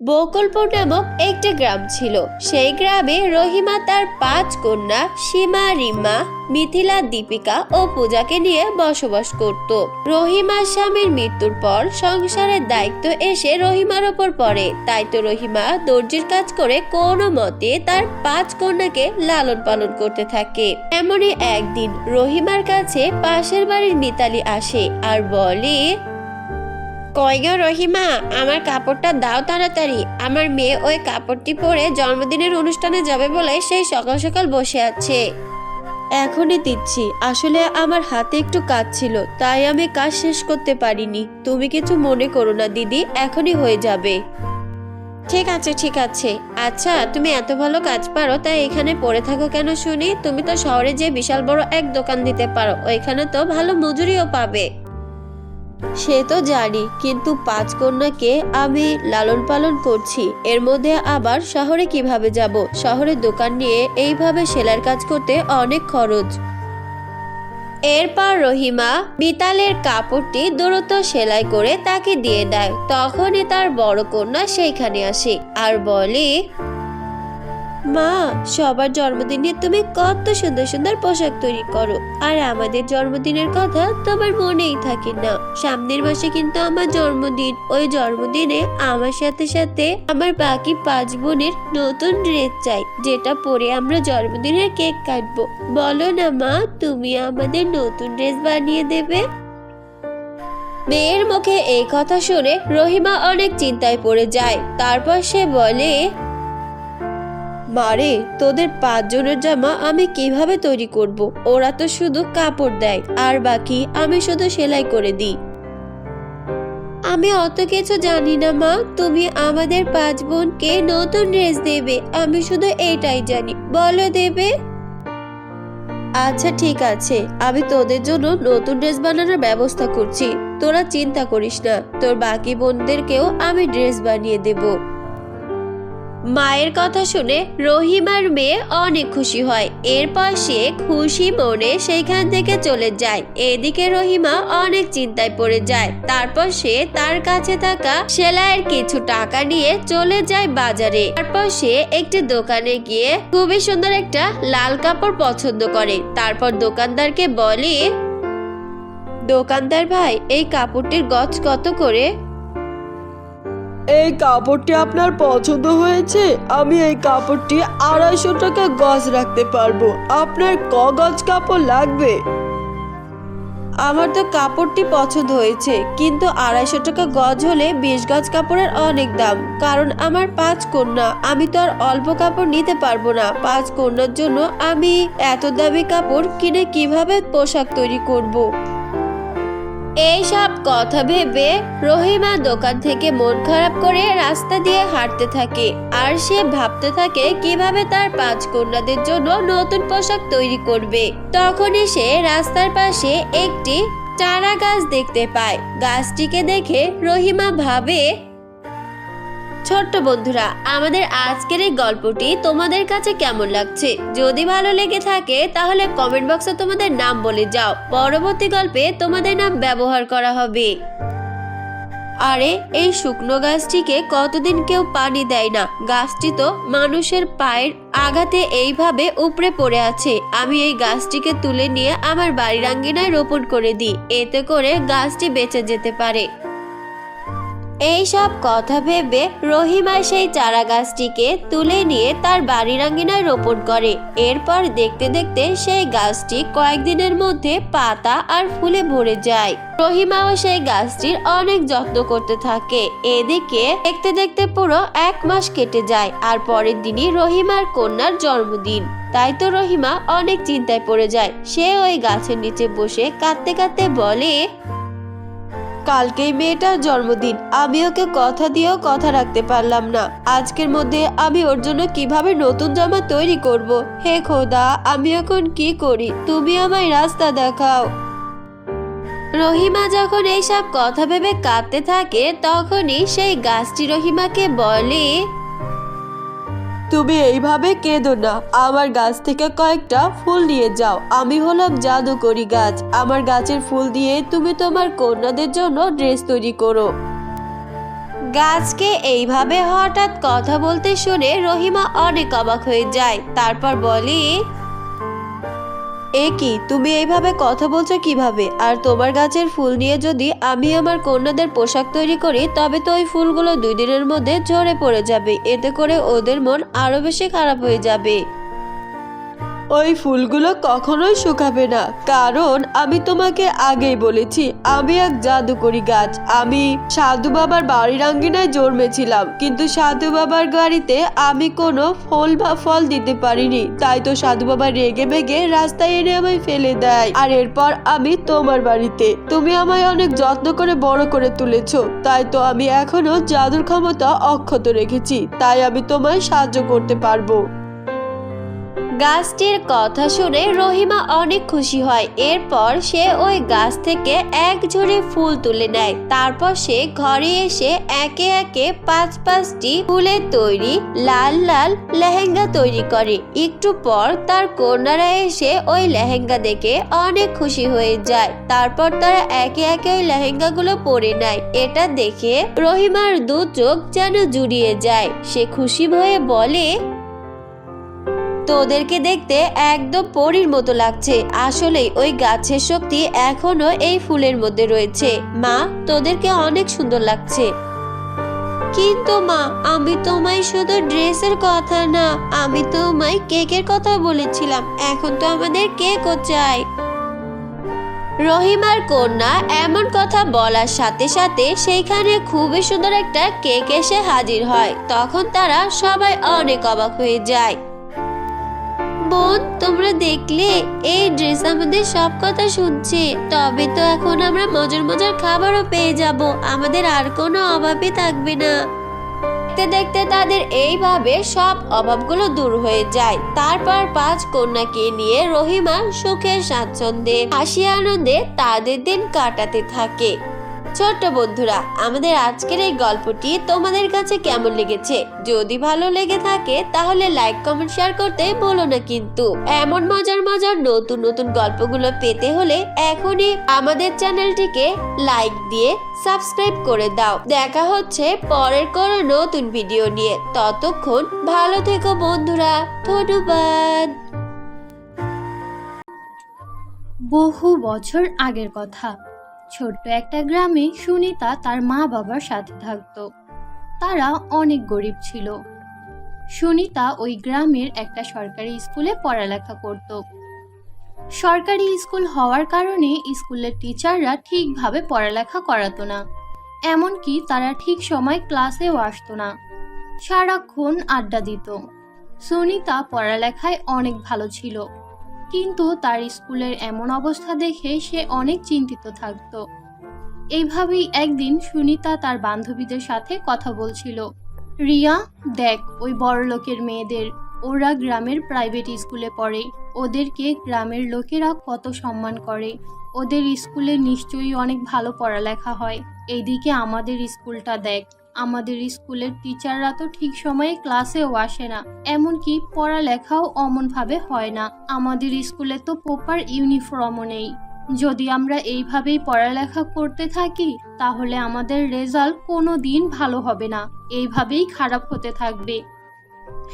বকুলপুর নামক একটি গ্রাম ছিল। সেই গ্রামে রহিমা তার পাঁচ কন্যা সীমা, রিমা, মিথিলা, দীপিকা ও পূজাকে নিয়ে বসবাস করত। রহিমার স্বামীর মৃত্যুর পর সংসারের দায়িত্ব এসে রহিমার ওপর পড়ে। তাই তো রহিমা দর্জির কাজ করে কোনো মতে তার পাঁচ কন্যাকে লালন পালন করতে থাকে। এমনই একদিন রহিমার কাছে পাশের বাড়ির মিতালি আসে আর বলে কই গো রহিমা আমার কাপড়টা দাও তাড়াতাড়ি। আমার মেয়ে ওই কাপড়টি পরে জন্মদিনের অনুষ্ঠানে যাবে বলে সেই সকাল সকাল বসে আছে। এখনই দিচ্ছি। আসলে আমার হাতে একটু কাজ ছিল তাই আমি কাজ শেষ করতে পারিনি। তুমি কিছু মনে করো না দিদি এখনই হয়ে যাবে। ঠিক আছে ঠিক আছে। আচ্ছা তুমি এত ভালো কাজ পারো তাই এখানে পড়ে থাকো কেন শুনি? তুমি তো শহরে যে বিশাল বড় এক দোকান দিতে পারো ওইখানে তো ভালো মজুরিও পাবে। সে তো জানি, কিন্তু পাঁচ কন্যাকে আমি লালন পালন করছি। এর মধ্যে আবার শহরে কীভাবে যাব? শহরে দোকান নিয়ে এইভাবে সেলাইয়ের কাজ করতে অনেক খরচ। এরপর রহিমা মিতালের কাপড়টি দ্রুত সেলাই করে তাকে দিয়ে দেয়। তখনই তার বড় কন্যা সেইখানে আসে আর বলে মা, সবার জন্মদিনে তুমি কত সুন্দর সুন্দর পোশাক তৈরি করো। আর আমাদের জন্মদিনের কথা তোমার মনেই থাকে না। সামনের মাসে কিন্তু আমার জন্মদিন। ওই জন্মদিনে আমার সাথে সাথে আমার বাকি পাঁচ বোনের নতুন ড্রেস চাই, যেটা পরে আমরা জন্মদিনের কেক কাটবো। বলো না মা, তুমি আমাদের নতুন ড্রেস বানিয়ে দেবে? মেয়ের মুখে এই কথা শুনে রহিমা অনেক চিন্তায় পড়ে যায়। তারপর সে বলে মারে, তোদের পাঁচজনের জামা আমি কীভাবে তৈরি করব? ওরা তো শুধু কাপড় দেয়, আর বাকি আমি শুধু সেলাই করে দিই। আমি অত কিছু জানি না, মা। তুমি আমাদের পাঁচ বোনকে নতুন ড্রেস দেবে, আমি শুধু এটাই জানি। বলো দেবে? আচ্ছা ঠিক আছে। আমি তোদের জন্য নতুন ড্রেস বানানোর ব্যবস্থা করছি। তোরা চিন্তা করিস না। তোর বাকি বোনদেরকেও আমি ড্রেস বানিয়ে দেবো। মায়ের কথা শুনে রহিমার মেয়ে অনেক খুশি হয়। এরপর সে খুশি মনে সেইখান থেকে চলে যায়। এদিকে রহিমা অনেক চিন্তায় পড়ে যায়। তারপর সে তার কাছে থাকা সেলাইয়ের কিছু টাকা নিয়ে চলে যায় বাজারে। তারপর সে একটি দোকানে গিয়ে খুবই সুন্দর একটা লাল কাপড় পছন্দ করে। তারপর দোকানদারকে বলে, দোকানদার ভাই, এই কাপড়টির গছ কত করে? এই কাপড়টি আপনার পছন্দ হয়েছে, আমি এই কাপড়টি আড়াইশো টাকা গজ রাখতে পারব। আপনার ক গজ কাপড় লাগবে? আমার তো কাপড়টি পছন্দ হয়েছে, কিন্তু আড়াইশো টাকা গজ হলে বিশ গজ কাপড়ের অনেক দাম, কারণ আমার পাঁচ কন্যা, আমি তো আর অল্প কাপড় নিতে পারব না। পাঁচ কন্যার জন্য আমি এত দামি কাপড় কিনে কীভাবে পোশাক তৈরি করব। এইসব কথা ভেবে রহিমা দোকান থেকে মন খারাপ করে রাস্তা দিয়ে হাঁটতে থাকে। আর সে ভাবতে থাকে কীভাবে তার পাঁচ কন্যাদের জন্য নতুন পোশাক তৈরি করবে। তখনই সে রাস্তার পাশে একটি চারা গাছ দেখতে পায়। গাছটিকে দেখে রহিমা ভাবে ছোট্ট বন্ধুরা, আমাদের আজকের এই গল্পটি তোমাদের কাছে কেমন লাগছে? যদি ভালো লেগে থাকে, তাহলে কমেন্ট বক্সে তোমাদের নাম বলে যাও। পরবর্তী গল্পে তোমাদের নাম ব্যবহার করা হবে। আরে, এই শুকনো গাছটিকে কতদিন কেউ পানি দেয় না? গাছটি তো মানুষের পায়ের আঘাতে এইভাবে উপড়ে পড়ে আছে। আমি এই গাছটিকে তুলে নিয়ে আমার বাড়ির আঙ্গিনায় রোপণ করে দিই। এতে করে গাছটি বেঁচে যেতে পারে। এই সব কথা ভেবে রহিমা সেই চারা গাছটিকে তুলে নিয়ে তার বাড়ির আঙ্গিনায় রোপণ করে। এরপর দেখতে দেখতে সেই গাছটি কয়েকদিনের মধ্যে পাতা আর ফুলে ভরে যায়। রহিমাও সেই গাছটির অনেক যত্ন করতে থাকে। এদিকে দেখতে দেখতে পুরো এক মাস কেটে যায় আর পরের দিনই রহিমার কন্যার জন্মদিন। তাই তো রহিমা অনেক চিন্তায় পড়ে যায়। সে ওই গাছের নিচে বসে কাঁদতে কাঁদতে বলে কালকেই মেয়েটার জন্মদিন। আমি ওকে কথা দিয়েও কথা রাখতে পারলাম না। আজকের মধ্যে আমি ওর জন্য কীভাবে নতুন জামা তৈরি করব? হে খোদা, আমি এখন কি করি? তুমি আমায় রাস্তা দেখাও। রহিমা যখন এইসব কথা ভেবে কাঁদতে থাকে, তখনই সেই গাছটি রহিমাকে বলে তুমি এইভাবে কেঁদো না। আমার গাছ থেকে কয়েকটা ফুল নিয়ে যাও। আমি হলাম জাদুকরি গাছ। আমার গাছের ফুল দিয়ে তুমি তোমার কন্যাদের জন্য ড্রেস তৈরি করো। গাছকে এইভাবে হঠাৎ কথা বলতে শুনে রহিমা অনেক অবাক হয়ে যায়। তারপর বলে এ কি, তুমি এইভাবে কথা বলছো কীভাবে? আর তোমার গাছের ফুল নিয়ে যদি আমি আমার কন্যাদের পোশাক তৈরি করি, তবে তো ওই ফুলগুলো দুই দিনের মধ্যে ঝরে পড়ে যাবে। এতে করে ওদের মন আরও বেশি খারাপ হয়ে যাবে। ওই ফুলগুলো কখনোই শুকাবে না। কারণ আমি তোমাকে আগেই বলেছি, আমি এক জাদুকরি গাছ। আমি সাধু বাবার বাড়ির আঙ্গিনায় জন্মেছিলাম, কিন্তু সাধু বাবার গাড়িতে আমি কোনো ফল বা ফল দিতে পারিনি। তাই তো সাধু বাবা রেগে বেগে রাস্তায় এনে আমায় ফেলে দেয়। আর এরপর আমি তোমার বাড়িতে। তুমি আমায় অনেক যত্ন করে বড় করে তুলেছো। তাই তো আমি এখনও জাদুর ক্ষমতা অক্ষত রেখেছি। তাই আমি তোমায় সাহায্য করতে পারব। গাছটির কথা শুনে রহিমা অনেক খুশি হয়। এরপর সে ওই গাছ থেকে এক ঝুড়ি ফুল তুলে নেয়। তারপর সে ঘরে এসে একে একে পাঁচ পাঁচটি ফুলের তৈরি লাল লাল লেহেঙ্গা তৈরি করে। একটু পর তার কন্যারা এসে ওই লেহেঙ্গা দেখে অনেক খুশি হয়ে যায়। তারপর তারা একে একে ওই লেহেঙ্গাগুলো পরে নেয়। এটা দেখে রহিমার দু চোখ যেন জুড়িয়ে যায়। সে খুশি হয়ে বলে তোদেরকে দেখতে একদম পরীর মতো লাগছে। আসলেই ওই গাছের শক্তি এখনও এই ফুলের মধ্যে রয়েছে। মা, তোদেরকে অনেক সুন্দর লাগছে। কিন্তু মা, আমি তোমায় শুধু ড্রেসের কথা না, আমি তোমায় কেকের কথা বলেছিলাম। এখন তো আমাদের কেকও চাই। রহিমার কন্যা এমন কথা বলার সাথে সাথে সেইখানে খুবই সুন্দর একটা কেক এসে হাজির হয়। তখন তারা সবাই অনেক অবাক হয়ে যায়। বোন তোমরা দেখলে এই ড্রেস আমাদের সব কথা শুনছে। তবে তো এখন আমরা মজার মজার খাবারও পেয়ে যাব। আমাদের আর কোনো অভাবই থাকবে না। দেখতে দেখতে তাদের এইভাবে সব অভাবগুলো দূর হয়ে যায়। তারপর পাঁচ কন্যাকে নিয়ে রহিমা সুখের স্বাচ্ছন্দ্যে, হাসি আনন্দে তাদের দিন কাটাতে থাকে। ছোট্ট বন্ধুরা, আমাদের আজকের এই গল্পটি তোমাদের কাছে কেমন লেগেছে? যদি ভালো লেগে থাকে, তাহলে লাইক কমেন্ট শেয়ার করতে বলো না কিন্তু। এমন মজার মজার নতুন নতুন গল্পগুলো পেতে হলে এখনই আমাদের চ্যানেলটিকে লাইক দিয়ে সাবস্ক্রাইব করে দাও। দেখা হচ্ছে পরের কোনো নতুন ভিডিও নিয়ে। ততক্ষণ ভালো থেকো বন্ধুরা। ধন্যবাদ। বহু বছর আগের কথা। ছোট্ট একটা গ্রামে সুনিতা তার মা বাবার সাথে থাকতো। তারা অনেক গরিব ছিল। সুনিতা ওই গ্রামের একটা সরকারি স্কুলে পড়ালেখা করত। সরকারি স্কুল হওয়ার কারণে স্কুলের টিচাররা ঠিকভাবে পড়ালেখা করাতো না। এমনকি তারা ঠিক সময় ক্লাসেও আসতো না। সারাক্ষণ আড্ডা দিত। সুনিতা পড়ালেখায় অনেক ভালো ছিল। কিন্তু তার স্কুলের এমন অবস্থা দেখে সে অনেক চিন্তিত থাকত। এইভাবেই একদিন সুনিতা তার বান্ধবীদের সাথে কথা বলছিল, রিয়া, দেখ ওই বড়লোকের মেয়েদের। ওরা গ্রামের প্রাইভেট স্কুলে পড়ে। ওদেরকে গ্রামের লোকেরা কত সম্মান করে। ওদের স্কুলে নিশ্চয়ই অনেক ভালো পড়ালেখা হয়। এইদিকে আমাদের স্কুলটা দেখ। আমাদের স্কুলের টিচাররা তো ঠিক সময়ে ক্লাসেও আসে না, এমনকি পড়ালেখাও অমনভাবে হয় না। আমাদের স্কুলে তো প্রপার ইউনিফর্মও নেই। যদি আমরা এইভাবেই পড়ালেখা করতে থাকি, তাহলে আমাদের রেজাল্ট কোনো দিন ভালো হবে না। এইভাবেই খারাপ হতে থাকবে।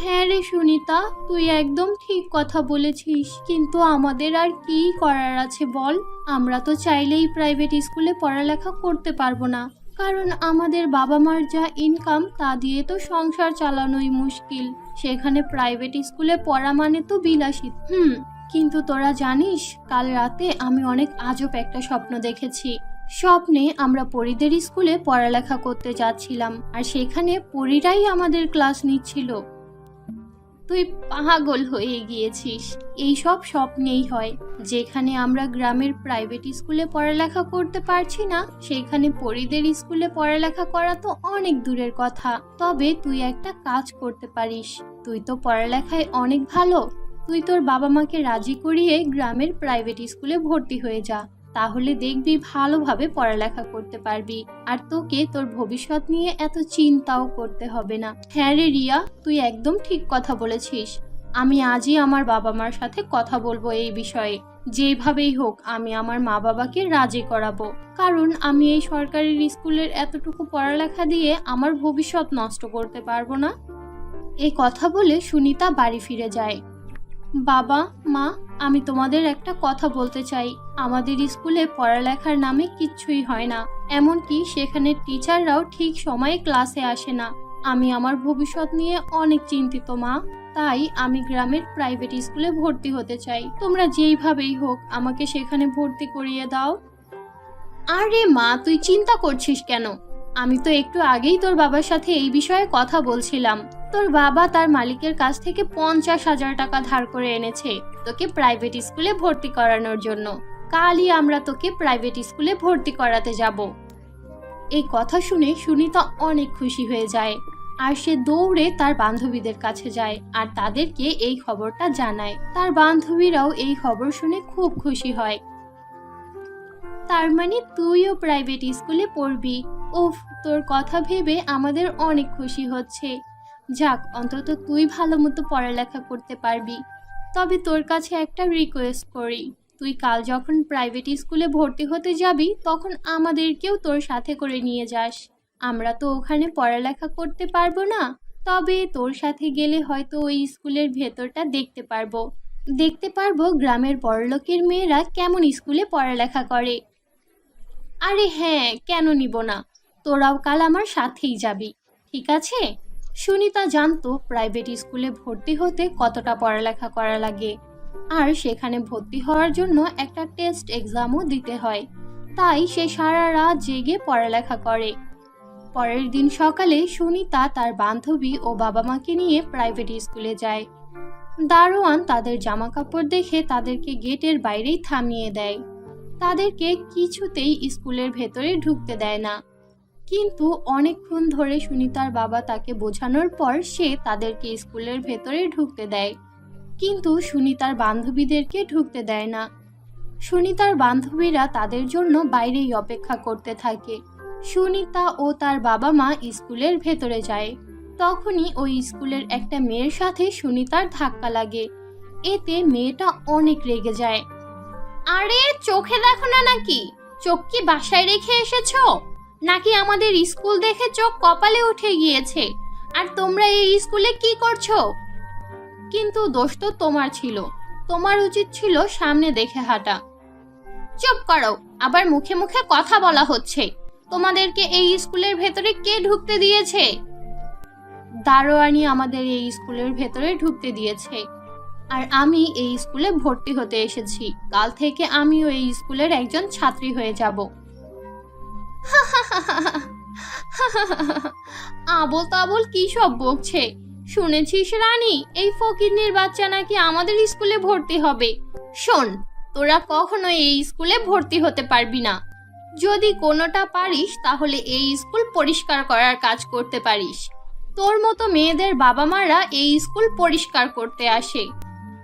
হ্যাঁ রে সুনিতা, তুই একদম ঠিক কথা বলেছিস, কিন্তু আমাদের আর কি করার আছে বল? আমরা তো চাইলেই প্রাইভেট স্কুলে পড়ালেখা করতে পারব না। কারণ আমাদের বাবা মার যা ইনকাম তা দিয়ে তো সংসার চালানোই মুশকিল। সেখানে প্রাইভেট স্কুলে পড়া মানে তো বিলাসিত। হুম, কিন্তু তোরা জানিস, কাল রাতে আমি অনেক আজব একটা স্বপ্ন দেখেছি। স্বপ্নে আমরা পরীদের স্কুলে পড়ালেখা করতে যাচ্ছিলাম, আর সেখানে পরীরাই আমাদের ক্লাস নিচ্ছিল। তুই পাগল হয়ে গিয়েছিস। এই সব স্বপ্নেই হয়। যেখানে আমরা গ্রামের প্রাইভেট স্কুলে পড়ালেখা করতে পারছি না, সেখানে পরীদের স্কুলে পড়ালেখা করা তো অনেক দূরের কথা। তবে তুই একটা কাজ করতে পারিস। তুই তো পড়ালেখায় অনেক ভালো। তুই তোর বাবা মাকে রাজি করিয়ে গ্রামের প্রাইভেট স্কুলে ভর্তি হয়ে যা। তাহলে দেখবি ভালোভাবে পড়ালেখা করতে পারবি। আর তোকে তোর ভবিষ্যৎ নিয়ে এত চিন্তাও করতে হবে না। হ্যাঁ রে রিয়া, তুই একদম ঠিক কথা বলেছিস। আমি আজই আমার বাবা মার সাথে কথা বলব এই বিষয়ে। যেভাবেই হোক, আমি আমার মা বাবাকে রাজি করাবো। কারণ আমি এই সরকারি স্কুলের এতটুকু পড়ালেখা দিয়ে আমার ভবিষ্যৎ নষ্ট করতে পারব না। এই কথা বলে সুনিতা বাড়ি ফিরে যায়। বাবা, মা, আমি তোমাদের একটা কথা বলতে চাই। আমাদের স্কুলে পড়ালেখার নামে কিচ্ছুই হয় না। এমনকি সেখানে টিচাররাও ঠিক সময়ে ক্লাসে আসে না। আমি আমার ভবিষ্যৎ নিয়ে অনেক চিন্তিত, মা। তাই আমি গ্রামের প্রাইভেট স্কুলে ভর্তি হতে চাই। তোমরা যেইভাবেই হোক আমাকে সেখানে ভর্তি করিয়ে দাও। আরে মা, তুই চিন্তা করছিস কেন? আমি তো একটু আগেই তোর বাবার সাথে এই বিষয়ে কথা বলছিলাম। তোর বাবা তার মালিকের কাছ থেকে পঞ্চাশ হাজার টাকা ধার করে এনেছে তোকে প্রাইভেট স্কুলে ভর্তি করানোর জন্য। কালই আমরা তোকে প্রাইভেট স্কুলে ভর্তি করাতে যাব। এই কথা শুনে সুনিতা অনেক খুশি হয়ে যায় আর সে দৌড়ে তার বান্ধবীদের কাছে যায় আর তাদেরকে এই খবরটা জানায়। তার বান্ধবীরাও এই খবর শুনে খুব খুশি হয়। তার মানে তুইও প্রাইভেট স্কুলে পড়বি। উফ, তোর কথা ভেবে আমাদের অনেক খুশি হচ্ছে। যাক, অন্তত তুই ভালো মতো পড়ালেখা করতে পারবি। তবে তোর কাছে একটা রিকোয়েস্ট করি। তুই কাল যখন প্রাইভেট স্কুলে ভর্তি হতে যাবি, তখন আমাদেরকেও তোর সাথে করে নিয়ে যাস। আমরা তো ওখানে পড়ালেখা করতে পারব না, তবে তোর সাথে গেলে হয়তো ওই স্কুলের ভেতরটা দেখতে পারব। দেখতে পারব গ্রামের বড়লোকের মেয়েরা কেমন স্কুলে পড়ালেখা করে। আরে হ্যাঁ কেন নিব না? তোরাও কাল আমার সাথেই যাবি, ঠিক আছে? সুনিতা জানতো প্রাইভেট স্কুলে ভর্তি হতে কতটা পড়ালেখা করা লাগে, আর সেখানে ভর্তি হওয়ার জন্য একটা টেস্ট এক্সামও দিতে হয়, তাই সে সারা রাত জেগে পড়ালেখা করে। পরের দিন সকালে সুনিতা তার বান্ধবী ও বাবা মাকে নিয়ে প্রাইভেট স্কুলে যায়। দারোয়ান তাদের জামা কাপড় দেখে তাদেরকে গেটের বাইরেই থামিয়ে দেয়। তাদেরকে কিছুতেই স্কুলের ভেতরে ঢুকতে দেয় না। কিন্তু অনেকক্ষণ ধরে সুনিতার বাবা তাকে বোঝানোর পর সে তাদেরকে স্কুলের ভেতরে ঢুকতে দেয়। কিন্তু সুনিতার বান্ধবীদেরকে ঢুকতে দেয় না। সুনিতার বান্ধবীরা তাদের জন্য বাইরেই অপেক্ষা করতে থাকে। সুনিতা ও তার বাবা মা স্কুলের ভেতরে যায়। তখনই ওই স্কুলের একটা মেয়ের সাথে সুনিতার ধাক্কা লাগে। এতে মেয়েটা অনেক রেগে যায়। আরে, চোখে দেখো না নাকি? চোখ কি বাসায় রেখে এসেছ? নাকি আমাদের স্কুল দেখে চোখ কপালে উঠে গিয়েছে? আর তোমরা এই স্কুলে কি করছ? কিন্তু দোষ তো তোমার ছিল। তোমার উচিত ছিল সামনে দেখে হাঁটা। চুপ করো, আবার মুখে মুখে কথা বলা হচ্ছে। তোমাদেরকে এই স্কুলের ভেতরে কে ঢুকতে দিয়েছে? দারোয়ানি আমাদের এই স্কুলের ভেতরে ঢুকতে দিয়েছে। আর আমি এই স্কুলে ভর্তি হতে এসেছি। কাল থেকে আমিও এই স্কুলের একজন ছাত্রী হয়ে যাব। আবল তাবল কি সব বকছে? শুনেছিস রানী, এই ফকিরনির বাচ্চা নাকি আমাদের স্কুলে ভর্তি হবে। শোন, তোরা কখনো এই স্কুলে ভর্তি হতে পারবি না। যদি কোনোটা পারিস, তাহলে এই স্কুল পরিষ্কার করার কাজ করতে পারিস। তোর মতো মেয়েদের বাবা মারা এই স্কুল পরিষ্কার করতে আসে।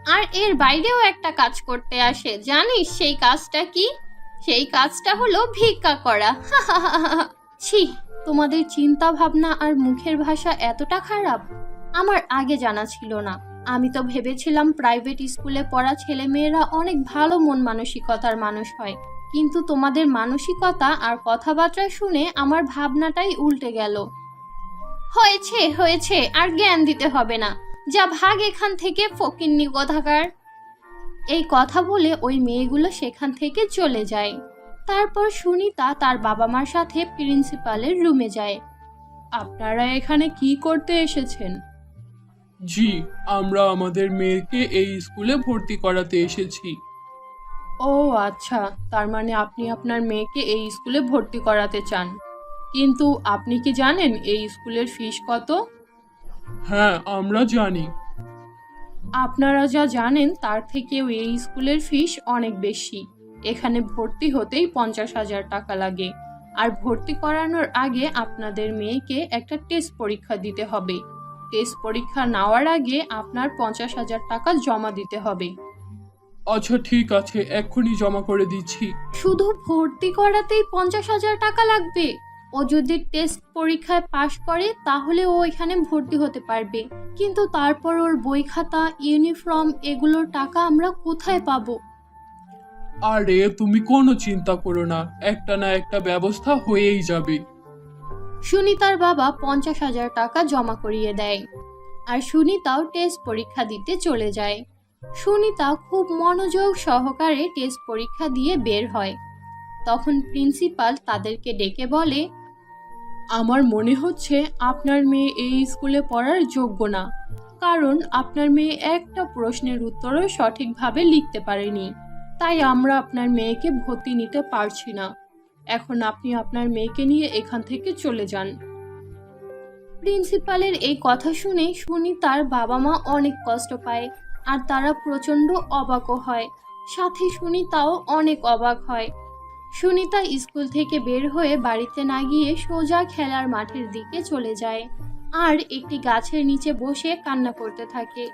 আর এর বাইরেও একটা কাজ করতে আসে। জানিস সেই কাজটা কি? সেই কাজটা হলো ভিক্ষা করা। ছি, তোমাদের চিন্তা ভাবনা আর মুখের ভাষা এতটা খারাপ? আমার আগে জানা ছিল না। আমি তো ভেবেছিলাম প্রাইভেট স্কুলে পড়া ছেলে মেয়েরা অনেক ভালো মন মানসিকতার মানুষ হয়। কিন্তু তোমাদের মানসিকতা আর কথাবার্তা শুনে আমার ভাবনাটাই উল্টে গেল। হয়েছে হয়েছে, আর জ্ঞান দিতে হবে না। যা ভাগ এখান থেকে ফকিন্নি কোথাকার এই কথা বলে ওই মেয়েগুলো সেখান থেকে চলে যায়। তারপর সুনিতা তার বাবা মার সাথে প্রিন্সিপালের রুমে যায়। আপনারা এখানে কি করতে এসেছেন? জি আমরা আমাদের মেয়েকে এই স্কুলে ভর্তি করাতে এসেছি। ও আচ্ছা তার মানে আপনি আপনার মেয়েকে এই স্কুলে ভর্তি করাতে চান। কিন্তু আপনি কি জানেন এই স্কুলের ফিস কত? হ্যাঁ আমরা জানি। আপনারা যা জানেন তার থেকেও এই স্কুলের ফিস অনেক বেশি। এখানে ভর্তি হতেই পঞ্চাশ হাজার টাকা লাগে। আর ভর্তি করানোর আগে আপনাদের মেয়েকে একটা টেস্ট পরীক্ষা দিতে হবে। টেস্ট পরীক্ষা নেওয়ার আগে আপনার পঞ্চাশ হাজার টাকা জমা দিতে হবে। আচ্ছা ঠিক আছে এক্ষুনি জমা করে দিচ্ছি। শুধু ভর্তি করাতেই পঞ্চাশ হাজার টাকা লাগবে? ও যদি টেস্ট পরীক্ষায় পাশ করে তাহলে ও এখানে ভর্তি হতে পারবে। কিন্তু তারপর ওর বই খাতা ইউনিফর্ম এগুলোর টাকা আমরা কোথায় পাবো? আরে তুমি কোনো চিন্তা করো না। একটা না একটা ব্যবস্থা হয়েই যাবে। সুনিতার বাবা পঞ্চাশ হাজার টাকা জমা করিয়ে দেয়। আর সুনিতাও টেস্ট পরীক্ষা দিতে চলে যায়। সুনিতা খুব মনোযোগ সহকারে টেস্ট পরীক্ষা দিয়ে বের হয়। তখন প্রিন্সিপাল তাদেরকে ডেকে বলে আমার মনে হচ্ছে আপনার মেয়ে এই স্কুলে পড়ার যোগ্য না, কারণ আপনার মেয়ে একটা প্রশ্নের উত্তরও সঠিকভাবে লিখতে পারেনি। তাই আমরা আপনার মেয়েকে ভর্তি নিতে পারছি না। এখন আপনি আপনার মেয়েকে নিয়ে এখান থেকে চলে যান। প্রিন্সিপালের এই কথা শুনে শুনি তার বাবা মা অনেক কষ্ট পায় আর তারা প্রচণ্ড অবাকও হয়। সাথে শুনি তাও অনেক অবাক হয়। সুনিতা স্কুল থেকে বের হয়ে বাড়িতে না গিয়ে সোজা খেলার মাঠের দিকে চলে যায় আর একটি গাছের নিচে বসে কান্না করতে থাকে।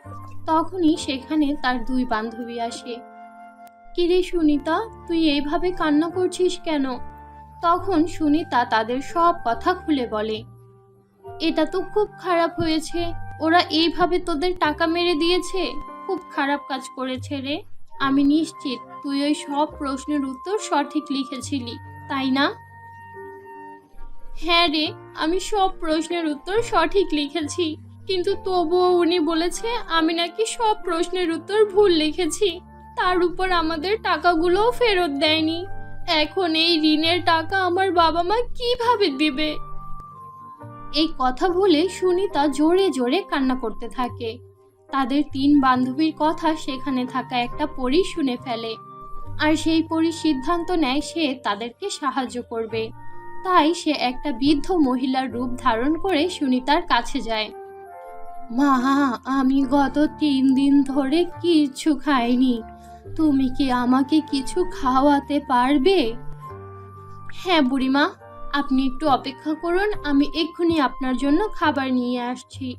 তখনই সেখানে তার দুই বান্ধবী আসে। কিরে সুনিতা, তুই এইভাবে কান্না করছিস কেন? তখন সুনিতা তাদের সব কথা খুলে বলে। এটা তো খুব খারাপ হয়েছে। ওরা এইভাবে তোদের টাকা মেরে দিয়েছে। খুব খারাপ কাজ করেছে রে। আমি নিশ্চিত তুই ওই সব প্রশ্নের উত্তর সঠিক লিখেছিলি, তাই না? হ্যাঁ রে, আমি সব প্রশ্নের উত্তর সঠিক লিখেছি, কিন্তু তবুও উনি বলেছে আমি নাকি সব প্রশ্নের উত্তর ভুল লিখেছি, তার উপর আমাদের টাকাগুলোও ফেরত দেয়নি। এখন এই ঋণের টাকা আমার বাবা মা কীভাবে দিবে? এই কথা বলে সুনিতা জোরে জোরে কান্না করতে থাকে। তাদের তিন বান্ধবীর কথা সেখানে থাকা একটা পরী শুনে ফেলে। আর সেই পরি সিদ্ধান্ত নেয় সে তাদেরকে সাহায্য করবে। তাই সে একটা বৃদ্ধ মহিলার রূপ ধারণ করে সুনিতার কাছে যায়। মা, আমি গত তিন দিন ধরে কিচ্ছু খাইনি। তুমি কি আমাকে কিছু খাওয়াতে পারবে? হ্যাঁ বুড়িমা, আপনি একটু অপেক্ষা করুন, আমি এক্ষুনি আপনার জন্য খাবার নিয়ে আসছি।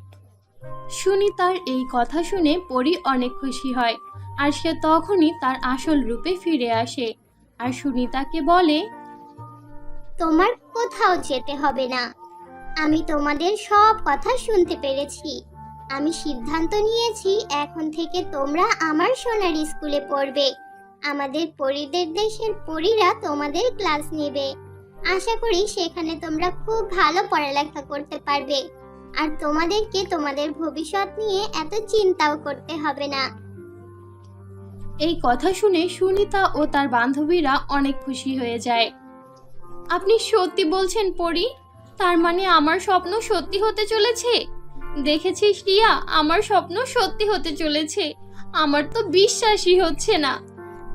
সুনিতার এই কথা শুনে পরি অনেক খুশি হয়। আর সে তখনই তার আসল রূপে ফিরে আসে। আর সুনিতাকে বলে, তোমার কোথাও যেতে হবে না। আমি তোমাদের সব কথা শুনতে পেরেছি। আমি সিদ্ধান্ত নিয়েছি এখন থেকে তোমরা আমার সোনার স্কুলে পড়বে। আমাদের পরিদের দেশের পরীরা তোমাদের ক্লাস নেবে। আশা করি সেখানে তোমরা খুব ভালো পড়ালেখা করতে পারবে। আর তোমাদেরকে তোমাদের ভবিষ্যৎ নিয়ে এত চিন্তাও করতে হবে না। এই কথা শুনে সুনিতা ও তার বান্ধবীরা অনেক খুশি হয়ে যায়। আপনি সত্যি বলছেন পরি, তার মানে আমার স্বপ্ন সত্যি হতে চলেছে? দেখেছিস রিয়া, আমার স্বপ্ন সত্যি হতে চলেছে। আমার তো বিশ্বাসই হচ্ছে না।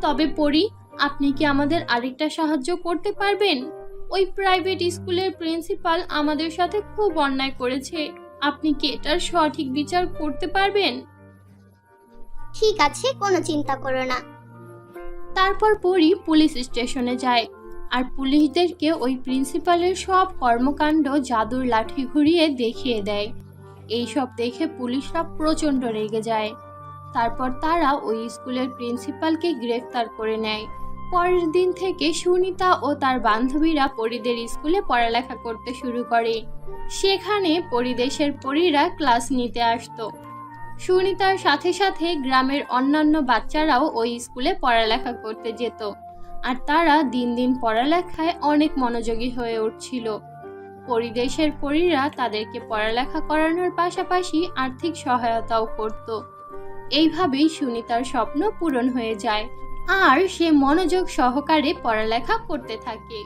তবে পরি, আপনি কি আমাদের আরেকটা সাহায্য করতে পারবেন? ওই প্রাইভেট স্কুলের প্রিন্সিপাল আমাদের সাথে খুব অন্যায় করেছে। আপনি কি এটার সঠিক বিচার করতে পারবেন? ঠিক আছে, কোনো চিন্তা করো না। তারপর পরি পুলিশ স্টেশনে যায়। আর পুলিশদেরকে ওই প্রিন্সিপালের সব কর্মকাণ্ড, জাদুর লাঠি ঘুরিয়ে দেখিয়ে দেয়। এই সব দেখে পুলিশরা প্রচণ্ড রেগে যায়। তারপর তারা ওই স্কুলের প্রিন্সিপালকে গ্রেফতার করে নেয়। পরের দিন থেকে সুনিতা ও তার বান্ধবীরা পরিদের স্কুলে পড়ালেখা করতে শুরু করে। সেখানে পরিদেশের পরীরা ক্লাস নিতে আসতো। সুনিতার সাথে সাথে গ্রামের অন্যান্য বাচ্চারাও ওই স্কুলে পড়ালেখা করতে যেত। আর তারা দিন দিন পড়ালেখায় অনেক মনোযোগী হয়ে উঠছিল। পরিদেশের পরীরা তাদেরকে পড়ালেখা করানোর পাশাপাশি আর্থিক সহায়তাও করত। এইভাবেই সুনিতার স্বপ্ন পূরণ হয়ে যায়। আর সে মনোযোগ সহকারে পড়ালেখা করতে থাকে।